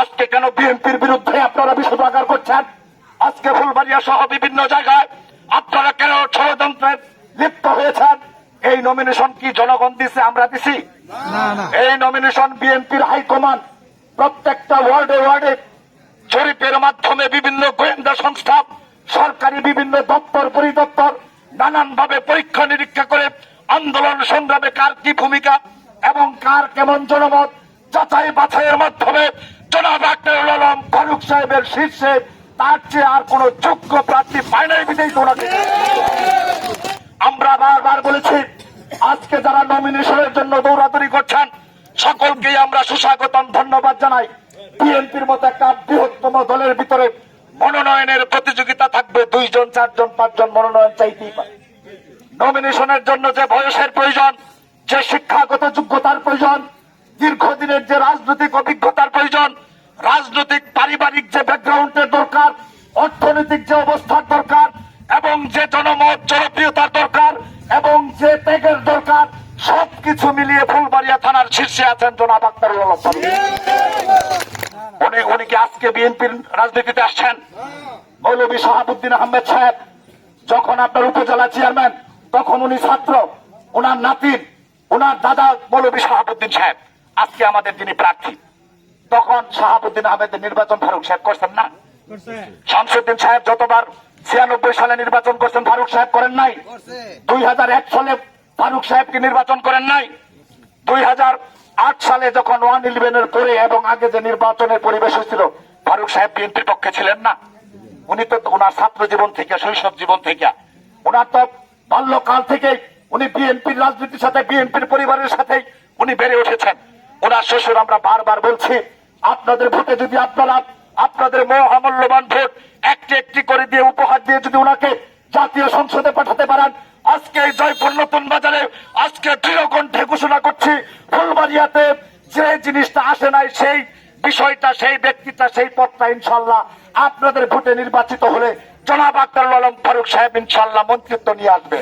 আজকে কেন বিএনপির বিরুদ্ধে আপনারা বিষোদাগার করছেন? আজকে ফুলবাড়িয়া সহ বিভিন্ন জায়গায় আপনারা কেন ষড়যন্ত্রে লিপ্ত হয়েছেন? এই নমিনেশন কি জনগণ দিছে আমরা দিছি? এই নমিনেশন বিএনপির হাইকমান্ড প্রত্যেকটা ওয়ার্ডে ওয়ার্ডে জরিপের মাধ্যমে বিভিন্ন গোয়েন্দা সংস্থা সরকারি বিভিন্ন দপ্তর পরিদপ্তর নানানভাবে পরীক্ষা নিরীক্ষা করে আন্দোলন সংগ্রামে কার কি ভূমিকা এবং কার কেমন জনমত? যাচাই বাছাইয়ের মাধ্যমে জনাব আক্তারুল আলম ফারুক সাহেবের শীর্ষে তার চেয়ে আর কোন যোগ্য প্রার্থী পায় নাই বিজয়ী তোনাকে আমরা বারবার বলেছি, আজকে যারা নমিনেশনের জন্য দৌড়াদৌড়ি করছেন, সকলকেই আমরা সুস্বাগতম, ধন্যবাদ জানাই। বিএনপির মতো একটা বৃহত্তম দলের ভিতরে মনোনয়নের প্রতিযোগিতা থাকবে, দুইজন, চারজন, পাঁচজন মনোনয়ন চাইতেই পারে। নমিনেশনের জন্য যে বয়সের প্রয়োজন, যে শিক্ষাগত যোগ্যতার প্রয়োজন দীর্ঘদিনের যে রাজনৈতিক অভিজ্ঞতার প্রয়োজন, রাজনৈতিক পারিবারিক যে ব্যাকগ্রাউন্ডের দরকার, অর্থনৈতিক যে অবস্থার দরকার, এবং যে জনমত, জনপ্রিয়তার দরকার, এবং যে ত্যাগের দরকার, সবকিছু মিলিয়ে ফুলবাড়িয়া থানার শীর্ষে আছেন জনাব আক্তারুল উনি উনি কি আজকে বিএনপির রাজনীতিতে আসছেন? মৌলবী শাহাবুদ্দিন আহমেদ সাহেব, যখন আপনার উপজেলা চেয়ারম্যান, তখন উনি ছাত্র ওনার নাতির ওনার দাদা মৌলবী শাহাবুদ্দিন সাহেব। আজকে আমাদের যিনি প্রার্থী তখন শাহাবুদ্দিন আহমেদের নির্বাচন ফারুক সাহেব করছেন না? শামসুদ্দিন সাহেব যতবার ছিয়ানব্বই সালে নির্বাচন করছেন ফারুক সাহেব করেন নাই? দুই হাজার এক সালে ফারুক সাহেবকে নির্বাচন করেন নাই? দুই হাজার আট সালে যখন ওয়ান ইলেভেনের পরে এবং আগে যে নির্বাচনের পরিবেশ হয়েছিল ফারুক সাহেব বিএনপির পক্ষে ছিলেন না। উনি তো ওনার ছাত্র জীবন থেকে শৈশব জীবন থেকে। ওনার তো বাল্যকাল থেকে উনি বিএনপির রাজনীতির সাথে বিএনপির পরিবারের সাথে উনি বেড়ে উঠেছেন। ওনার শ্বশুর আমরা বারবার বলছি, আপনাদের ভোটে যদি আপনারা, আপনাদের মহামূল্যবান ভোট একটি একটি করে দিয়ে উপহার দিয়ে যদি ওনাকে জাতীয় সংসদে পাঠাতে পারেন, আজকে জয়পুর নতুন বাজারে, আজকে দৃঢ় ঘোষণা করছি, ফুলবাড়িয়াতে যে জিনিসটা আসে নাই, সেই বিষয়টা, সেই ব্যক্তিটা, সেই পথটা ইনশাল্লাহ আপনাদের ভোটে নির্বাচিত হলে জনাব আক্তারুল আলম ফারুক সাহেব ইনশাল্লাহ মন্ত্রিত্ব নিয়ে আসবে।